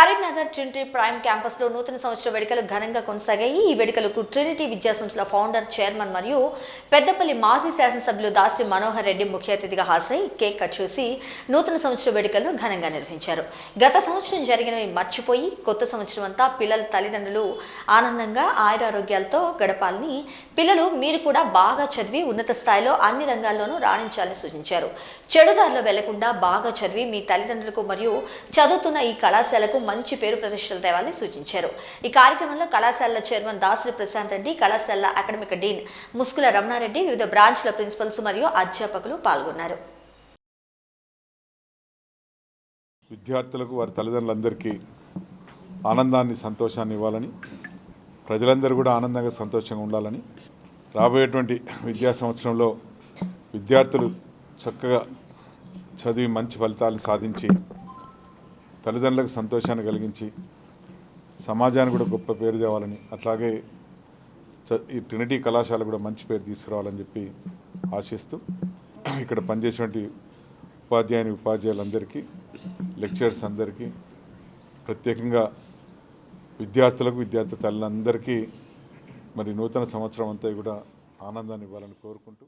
Karimnagar Trinity prime క్యాంపస్లో నూతన సంవత్సర వేడుకలు ఘనంగా కొనసాగాయి. ఈ వేడుకలకు ట్రినిటీ విద్యాసంస్థల ఫౌండర్ చైర్మన్ మరియు పెద్దపల్లి మాజీ శాసనసభ్యులు దాస్టి మనోహర్ రెడ్డి ముఖ్య అతిథిగా హాజరై కేక్ కట్ చేసి నూతన సంవత్సర వేడుకలను ఘనంగా నిర్వహించారు. గత సంవత్సరం జరిగినవి మర్చిపోయి కొత్త సంవత్సరం అంతా పిల్లల తల్లిదండ్రులు ఆనందంగా ఆయురారోగ్యాలతో గడపాలని పిల్లలు మీరు కూడా బాగా చదివి ఉన్నత స్థాయిలో అన్ని రంగాల్లోనూ రాణించాలని సూచించారు. చెడుదారిలో వెళ్ళకుండా బాగా చదివి మీ తల్లిదండ్రులకు మరియు చదువుతున్న ఈ కళాశాలకు మంచి పేరు ప్రతిష్టలు తేవాలని సూచించారు. ఈ కార్యక్రమంలో కళాశాలల చైర్మన్ దాసరి ప్రశాంత్ రెడ్డి కళాశాల అకాడమిక్ డీన్ ముస్కుల రమణారెడ్డి వివిధ బ్రాంచ్ల ప్రిన్సిపల్స్ మరియు అధ్యాపకులు పాల్గొన్నారు. విద్యార్థులకు వారి తల్లిదండ్రులందరికీ ఆనందాన్ని సంతోషాన్ని ఇవ్వాలని ప్రజలందరూ కూడా ఆనందంగా సంతోషంగా ఉండాలని రాబోయేటువంటి విద్యా సంవత్సరంలో విద్యార్థులు చక్కగా చదివి మంచి ఫలితాలు సాధించి తల్లిదండ్రులకు సంతోషాన్ని కలిగించి సమాజానికి కూడా గొప్ప పేరు తేవాలని అట్లాగే చ- ఈ ట్రినిటీ కళాశాల కూడా మంచి పేరు తీసుకురావాలని చెప్పి ఆశిస్తూ ఇక్కడ పనిచేసినటువంటి ఉపాధ్యాయుని ఉపాధ్యాయులందరికీ లెక్చరర్స్ అందరికీ ప్రత్యేకంగా విద్యార్థులకు విద్యార్థి తల్లులందరికీ మరి నూతన సంవత్సరం అంతా కూడా ఆనందాన్ని ఇవ్వాలని కోరుకుంటూ